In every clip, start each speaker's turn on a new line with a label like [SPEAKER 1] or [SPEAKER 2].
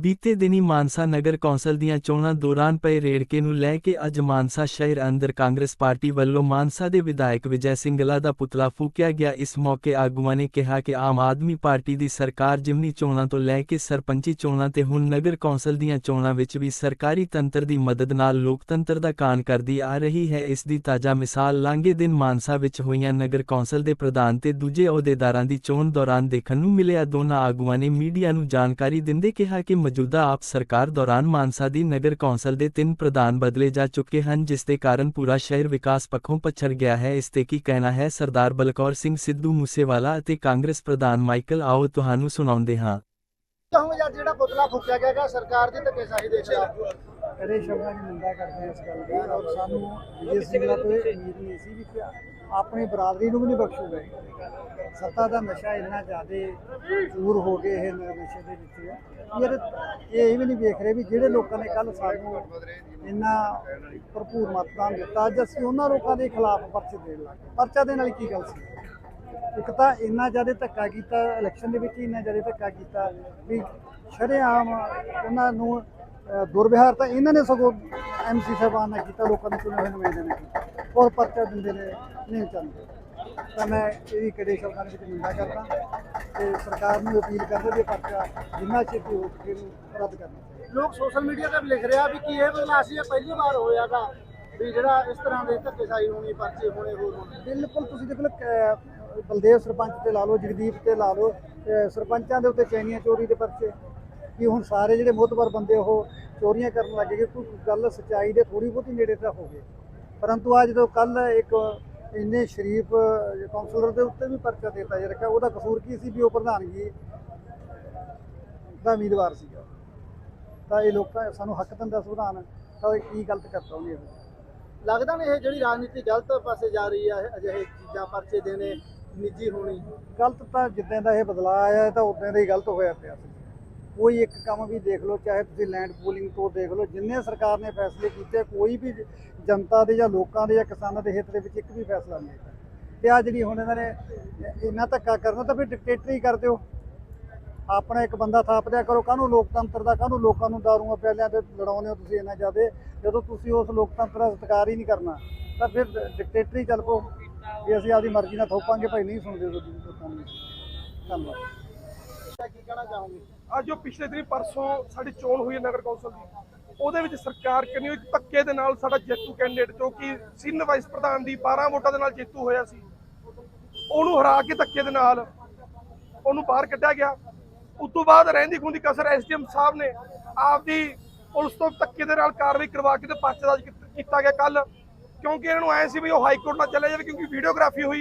[SPEAKER 1] ਬੀਤੇ ਦਿਨੀ ਮਾਨਸਾ ਨਗਰ ਕੌਂਸਲ ਦੀਆਂ ਚੋਣਾਂ ਦੌਰਾਨ ਪਏ ਰੇੜਕੇ ਨੂੰ ਲੈ ਕੇ ਅੱਜ ਮਾਨਸਾ ਸ਼ਹਿਰ ਅੰਦਰ ਕਾਂਗਰਸ ਪਾਰਟੀ ਵੱਲੋਂ ਮਾਨਸਾ ਦੇ ਵਿਧਾਇਕ ਵਿਜੈ ਸਿੰਗਲਾ ਦਾ ਪੁਤਲਾ ਫੂਕਿਆ ਗਿਆ। ਇਸ ਮੌਕੇ ਆਗੂਆਂ ਨੇ ਕਿਹਾ ਕਿ ਆਮ ਆਦਮੀ ਪਾਰਟੀ ਦੀ ਸਰਕਾਰ ਜਿਮਨੀ ਚੋਣਾਂ ਤੋਂ ਲੈ ਕੇ ਸਰਪੰਚੀ ਚੋਣਾਂ ਤੇ ਹੁਣ ਨਗਰ ਕੌਂਸਲ ਦੀਆਂ ਚੋਣਾਂ ਵਿੱਚ ਵੀ ਸਰਕਾਰੀ ਤੰਤਰ ਦੀ ਮਦਦ ਨਾਲ ਲੋਕਤੰਤਰ ਦਾ ਕਾਨ ਕਰਦੀ ਆ ਰਹੀ ਹੈ। ਇਸ ਦੀ ਤਾਜ਼ਾ ਮਿਸਾਲ ਲਾਂਘੇ ਦਿਨ ਮਾਨਸਾ ਵਿੱਚ ਹੋਈਆਂ ਨਗਰ ਕੌਂਸਲ ਦੇ ਪ੍ਰਧਾਨ ਤੇ ਦੂਜੇ ਅਹੁਦੇਦਾਰਾਂ ਦੀ ਚੋਣ ਦੌਰਾਨ ਦੇਖਣ ਨੂੰ ਮਿਲਿਆ। ਦੋਨਾਂ ਆਗੂਆਂ ਨੇ ਮੀਡੀਆ ਨੂੰ ਜਾਣਕਾਰੀ ਦਿੰਦੇ ਕਿਹਾ ਕਿ ਮੌਜੂਦਾ ਆਪ ਸਰਕਾਰ ਦੌਰਾਨ ਮਾਨਸਾ ਦੀ ਨਗਰ ਕੌਂਸਲ ਦੇ ਤਿੰਨ ਪ੍ਰਧਾਨ ਬਦਲੇ ਜਾ ਚੁੱਕੇ ਹਨ, ਜਿਸ ਦੇ ਕਾਰਨ ਪੂਰਾ ਸ਼ਹਿਰ ਵਿਕਾਸ ਪੱਖੋਂ ਪਛੜ ਗਿਆ ਹੈ। ਇਸ ਤੇ ਕੀ ਕਹਿਣਾ ਹੈ? ਸਰਦਾਰ ਬਲਕੌਰ ਸਿੰਘ ਸਿੱਧੂ ਮੂਸੇਵਾਲਾ ਅਤੇ ਕਾਂਗਰਸ ਪ੍ਰਧਾਨ ਮਾਈਕਲ, ਆਓ ਤੁਹਾਨੂੰ ਸੁਣਾਉਂਦੇ ਹਾਂ।
[SPEAKER 2] ਜਿਹੜਾ ਪੁਤਲਾ ਫੂਕਿਆ ਗਿਆ ਗਾ ਸਰਕਾਰ ਦੀ ਧੱਕੇਸ਼ਾਹੀ ਦੇਖ ਰਿਹਾ
[SPEAKER 3] ਕਦੇ ਸ਼ਬਦਾਂ ਦੀ ਨਿੰਦਾ ਕਰਦੇ ਹਾਂ ਇਸ ਗੱਲ ਦੀ। ਔਰ ਸਾਨੂੰ ਵਿਜੇ ਸਿੰਘਲਾ ਤੋਂ ਇਹ ਉਮੀਦ ਨਹੀਂ ਸੀ ਵੀ ਕਿ ਆਪਣੀ ਬਰਾਦਰੀ ਨੂੰ ਵੀ ਨਹੀਂ ਬਖਸ਼ੂਗਾ ਸੱਤਾ ਦਾ ਨਸ਼ਾ ਇੰਨਾ ਜ਼ਿਆਦਾ ਚੂਰ ਹੋ ਗਏ ਇਹ ਨਸ਼ੇ ਦੇ ਵਿੱਚ ਯਾਰ ਇਹ ਵੀ ਨਹੀਂ ਵੇਖ ਰਹੇ ਵੀ ਜਿਹੜੇ ਲੋਕਾਂ ਨੇ ਕੱਲ ਸਾਨੂੰ ਇੰਨਾ ਭਰਪੂਰ ਮਤਦਾਨ ਦਿੱਤਾ ਅੱਜ ਅਸੀਂ ਉਹਨਾਂ ਲੋਕਾਂ ਦੇ ਖਿਲਾਫ ਪਰਚੇ ਦੇਣ ਲੱਗੇ ਪਰਚਾ ਦੇਣ ਵਾਲੀ ਕੀ ਗੱਲ ਸੀ? ਇੱਕ ਤਾਂ ਇੰਨਾ ਜ਼ਿਆਦਾ ਧੱਕਾ ਕੀਤਾ ਇਲੈਕਸ਼ਨ ਦੇ ਵਿੱਚ ਹੀ ਇੰਨਾ ਜ਼ਿਆਦਾ ਧੱਕਾ ਕੀਤਾ ਵੀ ਸ਼ਰੇਆਮ ਉਹਨਾਂ ਨੂੰ ਦੁਰਵਿਹਾਰ ਤਾਂ ਇਹਨਾਂ ਨੇ ਸਗੋਂ ਐਮਸੀ ਸਾਹਿਬਾਨ ਨੇ ਕੀਤਾ ਲੋਕਾਂ ਦੇ ਚੁਣੇ ਹੋਏ ਨੁਮਾਇੰਦੇ ਨੇ ਔਰ ਪਰਚਾ ਦਿੰਦੇ ਨੇ ਨਹੀਂ ਚਾਹੁੰਦੇ ਤਾਂ ਮੈਂ ਇਹਦੀ ਕਦੇ ਸ਼ਬਦਾਂ ਦੇ ਵਿੱਚ ਨਿੰਦਾ ਕਰਦਾ ਤੇ ਸਰਕਾਰ ਨੂੰ ਅਪੀਲ ਕਰਦਾ ਵੀ ਪਰਚਾ ਜਿੰਨਾ ਛੇਤੀ ਹੋ ਸਕੇ ਰੱਦ ਕਰਨਾ
[SPEAKER 2] ਲੋਕ ਸੋਸ਼ਲ ਮੀਡੀਆ ਤੇ ਲਿਖ ਰਿਹਾ ਵੀ ਕੀ ਇਹ ਬਦਲਾਅ ਸੀ ਇਹ ਪਹਿਲੀ ਵਾਰ ਹੋਇਆਗਾ ਵੀ ਜਿਹੜਾ ਇਸ ਤਰ੍ਹਾਂ ਦੇ ਧੱਕੇਸ਼ਾਹੀ ਹੋਣੀ ਪਰਚੇ ਹੋਣੇ ਹੋਰ ਹੋਣੇ।
[SPEAKER 3] ਬਿਲਕੁਲ ਤੁਸੀਂ ਦੇਖ ਲਓ ਬਲਦੇਵ ਸਰਪੰਚ ਤੇ ਲਾ ਲਓ, ਜਗਦੀਪ ਤੇ ਲਾ ਲਓ ਸਰਪੰਚਾਂ ਦੇ ਉੱਤੇ ਚੈਨੀਆਂ ਚੋਰੀ ਦੇ ਪਰਚੇ। ਕਿ ਹੁਣ ਸਾਰੇ ਜਿਹੜੇ ਮੋਤਬਰ ਬੰਦੇ ਉਹ ਚੋਰੀਆਂ ਕਰਨ ਲੱਗ ਗਏ, ਕੋਈ ਗੱਲ ਸੱਚਾਈ ਦੇ ਥੋੜੀ ਬਹੁਤੀ ਨੇੜੇ ਤਾਂ ਹੋ ਗਏ। ਪਰੰਤੂ ਆ ਜਦੋਂ ਕੱਲ ਇੱਕ ਇੰਨੇ ਸ਼ਰੀਫ ਕਾਉਂਸਲਰ ਦੇ ਉੱਤੇ ਵੀ ਪਰਚਾ ਦਿੱਤਾ ਜਾ ਰੱਖਿਆ ਉਹਦਾ ਕਸੂਰ ਕੀ ਸੀ ਵੀ ਉਹ ਪ੍ਰਧਾਨਗੀ ਦਾ ਉਮੀਦਵਾਰ ਸੀਗਾ? ਤਾਂ ਇਹ ਲੋਕਾਂ, ਸਾਨੂੰ ਹੱਕ ਦਿੰਦਾ ਸੰਵਿਧਾਨ, ਤਾਂ ਇਹ ਕੀ ਗਲਤ ਕਰਤਾ ਉਹਨੇ?
[SPEAKER 2] ਲੱਗਦਾ ਨਹੀਂ ਇਹ ਜਿਹੜੀ ਰਾਜਨੀਤੀ ਗਲਤ ਪਾਸੇ ਜਾ ਰਹੀ ਹੈ, ਅਜਿਹੇ ਚੀਜ਼ਾਂ, ਪਰਚੇ ਦੇਣੇ ਨਿੱਜੀ ਹੋਣੀ।
[SPEAKER 3] ਗਲਤ ਤਾਂ ਜਿੱਦਾਂ ਦਾ ਇਹ ਬਦਲਾਅ ਆਇਆ ਇਹ ਤਾਂ ਉਦਾਂ ਦਾ ਹੀ ਗਲਤ ਹੋਇਆ ਪਿਆ ਸੀ। ਕੋਈ ਇੱਕ ਕੰਮ ਵੀ ਦੇਖ ਲਓ, ਚਾਹੇ ਤੁਸੀਂ ਲੈਂਡ ਪੂਲਿੰਗ ਤੋਂ ਦੇਖ ਲਓ, ਜਿੰਨੇ ਸਰਕਾਰ ਨੇ ਫੈਸਲੇ ਕੀਤੇ, ਕੋਈ ਵੀ ਜਨਤਾ ਦੇ ਜਾਂ ਲੋਕਾਂ ਦੇ ਜਾਂ ਕਿਸਾਨਾਂ ਦੇ ਹਿੱਤ ਦੇ ਵਿੱਚ ਇੱਕ ਵੀ ਫੈਸਲਾ ਨਹੀਂ ਕੀਤਾ। ਤੇ ਆ ਜਿਹੜੀ ਹੁਣ ਇਹਨਾਂ ਨੇ ਇੰਨਾ ਧੱਕਾ ਕਰਨਾ ਤਾਂ ਫਿਰ ਡਿਕਟੇਟਰੀ ਕਰ ਦਿਓ। ਆਪਣਾ ਇੱਕ ਬੰਦਾ ਥਾਪ ਦਿਆ ਕਰੋ, ਕਾਹਨੂੰ ਲੋਕਤੰਤਰ ਦਾ, ਕਾਹਨੂੰ ਲੋਕਾਂ ਨੂੰ ਦਾਰੂਆਂ ਪਿਆਲਿਆਂ ਤੇ ਲੜਾਉਂਦੇ ਹੋ ਤੁਸੀਂ ਇੰਨਾ ਜ਼ਿਆਦਾ? ਜਦੋਂ ਤੁਸੀਂ ਉਸ ਲੋਕਤੰਤਰ ਦਾ ਸਤਿਕਾਰ ਹੀ ਨਹੀਂ ਕਰਨਾ, ਤਾਂ ਫਿਰ ਡਿਕਟੇਟਰੀ ਚੱਲ ਪੋ ਵੀ ਅਸੀਂ ਆਪਦੀ ਮਰਜ਼ੀ ਨਾਲ ਥੋਪਾਂਗੇ ਭਾਈ, ਨਹੀਂ ਸੁਣਦੇ ਉਦੋਂ ਦੀ ਲੋਕਾਂ ਨੂੰ। ਧੰਨਵਾਦ।
[SPEAKER 2] ਕੀ ਕਹਿਣਾ ਚਾਹੋਗੇ?
[SPEAKER 4] ਅੱਜ ਜੋ ਪਿਛਲੇ ਦਿਨ ਪਰਸੋਂ ਸਾਡੀ ਚੋਣ ਹੋਈ ਹੈ ਨਗਰ ਕੌਂਸਲ ਦੀ। ਉਹਦੇ ਵਿੱਚ ਸਰਕਾਰ ਕਹਿੰਦੀ ਹੋਈ? ਧੱਕੇ ਦੇ ਨਾਲ ਸਾਡਾ ਜੇਤੂ ਕੈਂਡੀਡੇਟ ਜੋ ਕਿ ਸੀਨੀਅਰ ਵਾਈਸ ਪ੍ਰਧਾਨ ਦੀ 12 ਵੋਟਾਂ ਦੇ ਨਾਲ ਜੇਤੂ ਹੋਇਆ ਸੀ, ਉਹਨੂੰ ਹਰਾ ਕੇ ਧੱਕੇ ਦੇ ਨਾਲ ਉਹਨੂੰ ਬਾਹਰ ਕੱਢਿਆ ਗਿਆ। ਉਸ ਤੋਂ ਬਾਅਦ ਰਹਿੰਦੀ ਖੁੰਦੀ ਕਸਰ ਐਸਡੀਐਮ ਸਾਹਿਬ ਨੇ ਆਪਦੀ ਪੁਲਿਸ ਤੋਂ ਧੱਕੇ ਦੇ ਨਾਲ ਕਾਰਵਾਈ ਕਰਵਾ ਕੇ ਤੇ ਪਰਚਾ ਦਰਜ ਕੀਤਾ ਗਿਆ। ਕੱਲ ਕਿਉਂਕਿ ਇਹਨਾਂ ਨੂੰ ਐ ਸੀ ਵੀ ਉਹ ਹਾਈ ਕੋਰਟ ਨਾਲ ਚਲੇ ਜਾਵੇ ਕਿਉਂਕਿ ਵੀਡੀਓਗ੍ਰਾਫੀ ਹੋਈ,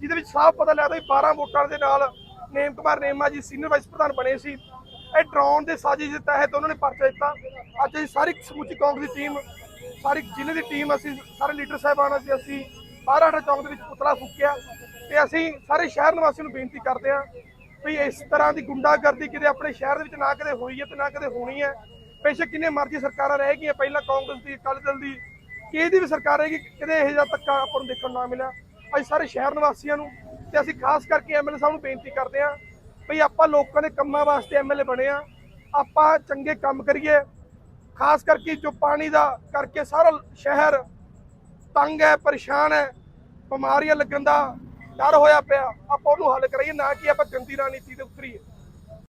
[SPEAKER 4] ਜਿਹਦੇ ਵਿੱਚ ਸਾਫ਼ ਪਤਾ ਲੱਗਦਾ ਵੀ 12 ਵੋਟਾਂ ਦੇ ਨਾਲ ਨੇਮ ਕੁਮਾਰ ਨੇਮਾ ਜੀ ਸੀਨੀਅਰ ਵਾਈਸ ਪ੍ਰਧਾਨ ਬਣੇ ਸੀ। ਇਹ ਡਰਾਉਣ ਦੇ ਸਾਜ਼ਿਸ਼ ਦੇ ਤਹਿਤ ਉਹਨਾਂ ਨੇ ਪਰਚਾ ਦਿੱਤਾ। ਅੱਜ ਅਸੀਂ ਸਾਰੀ ਸਮੁੱਚੀ ਕਾਂਗਰਸ ਦੀ ਟੀਮ ਸਾਰੀ ਜ਼ਿਲ੍ਹੇ ਦੀ ਟੀਮ ਅਸੀਂ, ਸਾਰੇ ਲੀਡਰ ਸਾਹਿਬਾਨ ਅਸੀਂ ਅਸੀਂ ਬਾਰਾਠਾ ਚੌਂਕ ਦੇ ਵਿੱਚ ਪੁਤਲਾ ਫੂਕਿਆ ਤੇ ਅਸੀਂ ਸਾਰੇ ਸ਼ਹਿਰ ਨਿਵਾਸੀਆਂ ਨੂੰ ਬੇਨਤੀ ਕਰਦੇ ਹਾਂ ਵੀ ਇਸ ਤਰ੍ਹਾਂ ਦੀ ਗੁੰਡਾਗਰਦੀ ਕਿਤੇ ਆਪਣੇ ਸ਼ਹਿਰ ਦੇ ਵਿੱਚ ਨਾ ਕਦੇ ਹੋਈ ਹੈ ਤੇ ਨਾ ਕਦੇ ਹੋਣੀ ਹੈ। ਬੇਸ਼ੱਕ ਕਿੰਨੇ ਮਰਜ਼ੀ ਸਰਕਾਰਾਂ ਰਹਿ ਗਈਆਂ, ਪਹਿਲਾਂ ਕਾਂਗਰਸ ਦੀ, ਅਕਾਲੀ ਦਲ ਦੀ ਕਿ ਇਹਦੀ ਵੀ ਸਰਕਾਰ ਰਹੇਗੀ ਕਿਤੇ ਇਹੋ ਜਿਹਾ ਧੱਕਾ ਆਪਾਂ ਨੂੰ ਦੇਖਣ ਨੂੰ ਨਾ ਮਿਲਿਆ। ਅਸੀਂ ਸਾਰੇ ਸ਼ਹਿਰ ਨਿਵਾਸੀਆਂ ਨੂੰ ਤੇ ਅਸੀਂ ਖਾਸ ਕਰਕੇ ਐਮਐਲਏ ਸਾਹਿਬ ਨੂੰ ਬੇਨਤੀ ਕਰਦੇ ਹਾਂ ਵੀ ਆਪਾਂ ਲੋਕਾਂ ਦੇ ਕੰਮਾਂ ਵਾਸਤੇ ਐਮਐਲਏ ਬਣੇ ਆ ਆਪਾਂ ਚੰਗੇ ਕੰਮ ਕਰੀਏ। ਖਾਸ ਕਰਕੇ ਜੋ ਪਾਣੀ ਦਾ ਕਰਕੇ ਸਾਰਾ ਸ਼ਹਿਰ ਤੰਗ ਹੈ, ਪਰੇਸ਼ਾਨ ਹੈ, ਬਿਮਾਰੀਆਂ ਲੱਗਣ ਦਾ ਡਰ ਹੋਇਆ ਪਿਆ, ਆਪਾਂ ਉਹਨੂੰ ਹੱਲ ਕਰਾਈਏ, ਨਾ ਕਿ ਆਪਾਂ ਗੰਦੀ ਰਾਜਨੀਤੀ ਤੇ ਉਤਰੀਏ।